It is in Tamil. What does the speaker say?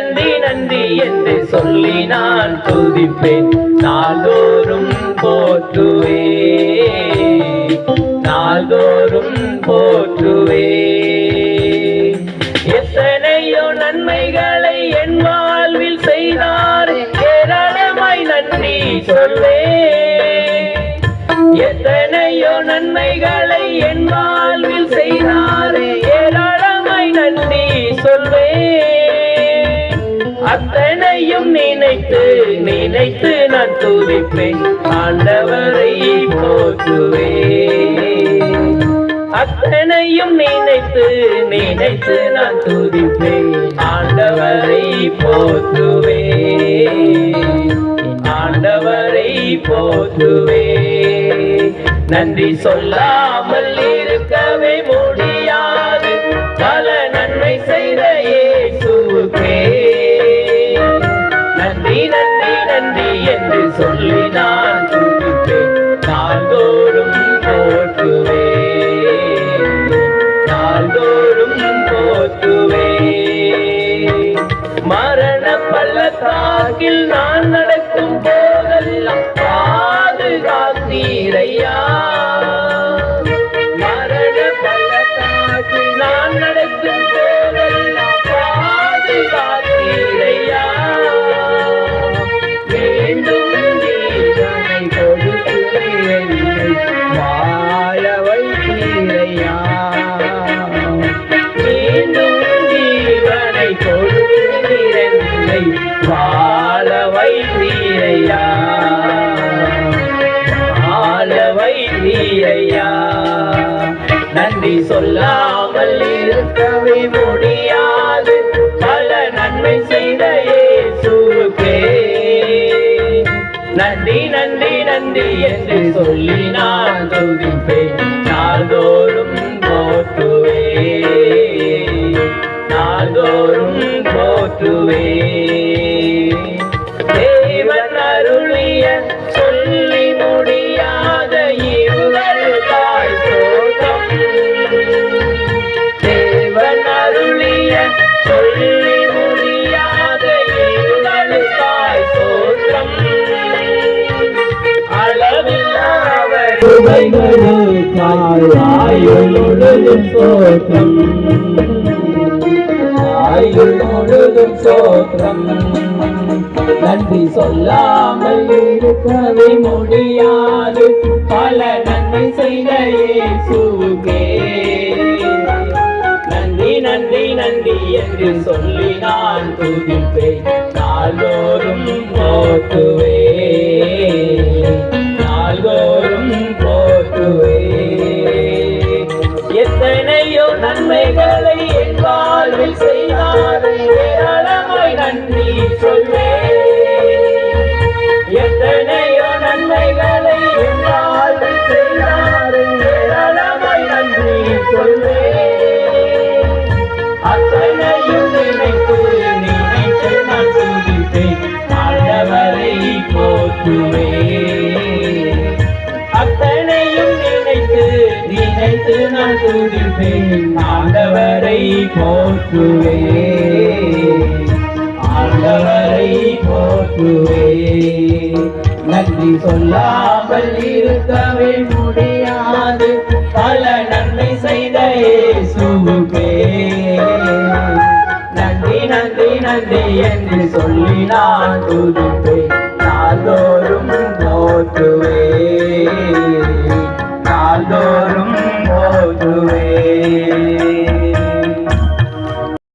நன்றி நன்றி என்று சொல்லி நான் துதிப்பேன். நாள்தோறும் போற்றுவே. நாள்தோறும் போற்றுவே. எத்தனையோ நன்மைகளை என் வாழ்வில் செய்தார். ஏராளமாய் நன்றி சொல்வே. எத்தனையோ நன்மைகளை என் வாழ்வில் செய் அத்தனையும் நினைத்து நினைத்து நான் துதிப்பேன். ஆண்டவரை போற்றுவே அத்தனையும் நினைத்து நினைத்து நான் துதிப்பேன். ஆண்டவரை போற்றுவே ஆண்டவரை போற்றுவே நன்றி சொல்லாமல் இருக்க பள்ளத்தாக்கில் நான் நடக்கும் போது வாழ நீரையா? நன்றி சொல்லாமல் இருக்கவே முடியாது. பல நன்மை செய்த இயேசுவுக்கே. நன்றி நன்றி நன்றி என்று சொல்லி நான் துதிப்பேன். நாள்தோறும் சொல்லி சோற்றம் அளவில்லாத ஆயுளொழுதும் சோற்றம் ஆயுளொழுதும் சோற்றம் நன்றி சொல்லாமல் இருக்கவே முடியாது பல நன்மை செய்த இயேசுவுக்கே என்று சொல்லி நான் துதிப்பேன் நாள்தோறும் போட்டுவே நாள்தோறும் போட்டுவே எத்தனையோ நன்மைகளை என் வாழ்வில் செய்தார் போற்றுவே அத்தனையும் நினைத்து நினைத்து நான் துதிப்பேன். ஆண்டவரை போற்றுவே. ஆண்டவரை போற்றுவே. நன்றி சொல்லாமல் இருக்கவே முடியாது. பல நன்மை செய்த இயேசுவுக்கே. நன்றி நன்றி நன்றி என்று சொல்லி நான் துதிப்பேன்.